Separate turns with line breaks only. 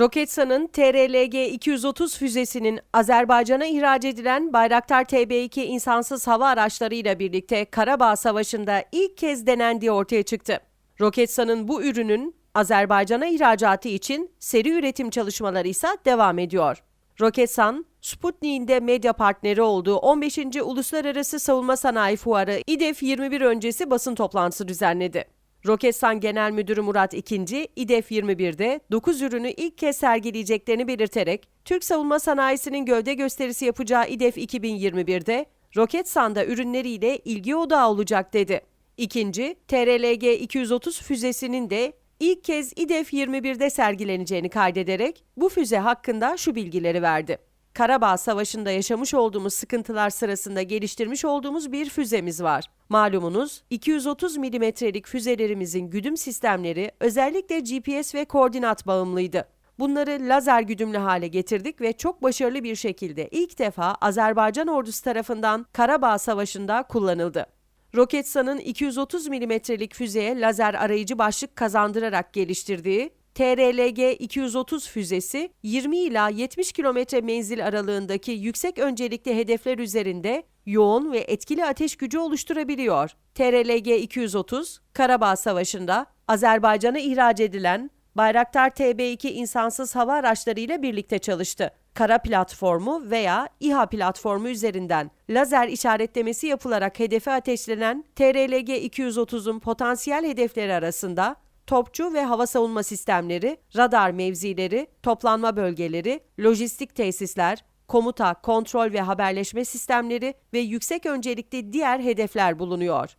Roketsan'ın TRLG-230 füzesinin Azerbaycan'a ihraç edilen Bayraktar TB2 insansız hava araçlarıyla birlikte Karabağ Savaşı'nda ilk kez denendiği ortaya çıktı. Roketsan'ın bu ürünün Azerbaycan'a ihracatı için seri üretim çalışmaları ise devam ediyor. Roketsan, Sputnik'in de medya partneri olduğu 15. Uluslararası Savunma Sanayi Fuarı İDEF 21 öncesi basın toplantısı düzenledi. Roketsan Genel Müdürü Murat İkinci, İDEF 21'de 9 ürünü ilk kez sergileyeceklerini belirterek, Türk savunma sanayisinin gövde gösterisi yapacağı İDEF 2021'de Roketsan'da ürünleriyle ilgi odağı olacak dedi. İkinci, TRLG-230 füzesinin de ilk kez İDEF 21'de sergileneceğini kaydederek bu füze hakkında şu bilgileri verdi. Karabağ Savaşı'nda yaşamış olduğumuz sıkıntılar sırasında geliştirmiş olduğumuz bir füzemiz var. Malumunuz 230 milimetrelik füzelerimizin güdüm sistemleri özellikle GPS ve koordinat bağımlıydı. Bunları lazer güdümlü hale getirdik ve çok başarılı bir şekilde ilk defa Azerbaycan ordusu tarafından Karabağ Savaşı'nda kullanıldı. Roketsan'ın 230 milimetrelik füzeye lazer arayıcı başlık kazandırarak geliştirdiği TRLG-230 füzesi 20 ila 70 kilometre menzil aralığındaki yüksek öncelikli hedefler üzerinde yoğun ve etkili ateş gücü oluşturabiliyor. TRLG-230, Karabağ Savaşı'nda Azerbaycan'a ihraç edilen Bayraktar TB2 insansız hava araçları ile birlikte çalıştı. Kara platformu veya İHA platformu üzerinden lazer işaretlemesi yapılarak hedefe ateşlenen TRLG-230'un potansiyel hedefleri arasında topçu ve hava savunma sistemleri, radar mevzileri, toplanma bölgeleri, lojistik tesisler, komuta, kontrol ve haberleşme sistemleri ve yüksek öncelikli diğer hedefler bulunuyor.